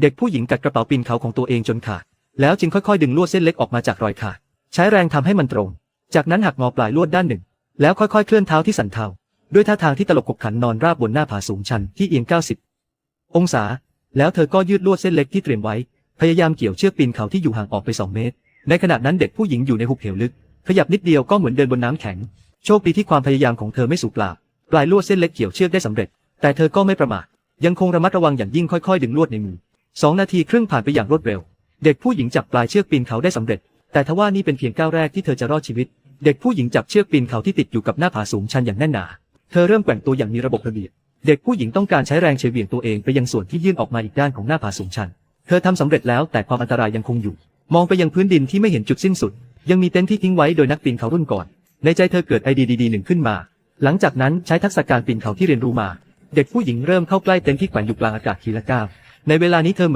เด็กผู้หญิงกัดกระเป๋าปีนเขาของตัวเองจนขาด แล้วจึงค่อยๆ ดึงลวดเส้นเล็กออกมาจากรอยขาด ใช้แรงทำให้มันตรง จากนั้นหักงอปลายลวดด้านหนึ่ง แล้วค่อยๆ เคลื่อนเท้าที่สันเทาด้วยท่าทางที่ตลกขบขันนอนราบบนหน้าผาสูงชันที่เอียง 90 องศา แล้วเธอก็ยืดลวดเส้นเล็กที่เตรียมไว้ พยายามเกี่ยวเชือกปีนเขาที่อยู่ห่างออกไป 2 เมตร ในขณะนั้นเด็กผู้หญิงอยู่ในหุบเหวลึก ขยับนิดเดียวก็เหมือนเดินบนน้ำแข็ง โชคดีที่ความพยายามของเธอไม่สูญเปล่า ปลายลวดเส้นเล็กเกี่ยวเชือกได้สำเร็จ แต่เธอก็ไม่ประมาท ยังคงระมัดระวังอย่างยิ่งค่อยๆ ดึงลวดในมือ สองนาทีครึ่งผ่านไปอย่างรวดเร็ว เด็กผู้หญิงจับปลายเชือกปีนเขาได้สำเร็จ แต่ทว่านี่เป็นเพียงก้าวแรกที่เธอจะรอดชีวิต เด็กผู้หญิงจับเชือกปีนเขาที่ติดอยู่กับหน้าผาสูงชันอย่างแน่นหนา เธอเริ่มแกว่งตัวอย่างมีระบบระเบียบ เด็กผู้หญิงต้องการใช้แรงเฉวี่ยงตัวเองไปยังส่วนที่ยื่นออกมาอีกด้านของหน้าผาสูงชัน เธอทำสำเร็จแล้วแต่ความอันตรายยังคงอยู่ มองไปยังพื้นดินที่ไม่เห็นจุดสิ้นสุด ยังมีเต็นท์ที่ทิ้งไว้โดยนักปีนเขารุ่นก่อน ในใจเธอเกิดไอเดียดีๆหนึ่งขึ้นมา หลังจากนั้นใช้ทักษะการปีนเขาที่เรียนรู้มา เด็กผู้หญิงเริ่มเข้าใกล้เต็นท์ที่แขวนอยู่กลางอากาศทีละก้าว ในเวลานี้เธอเหมือน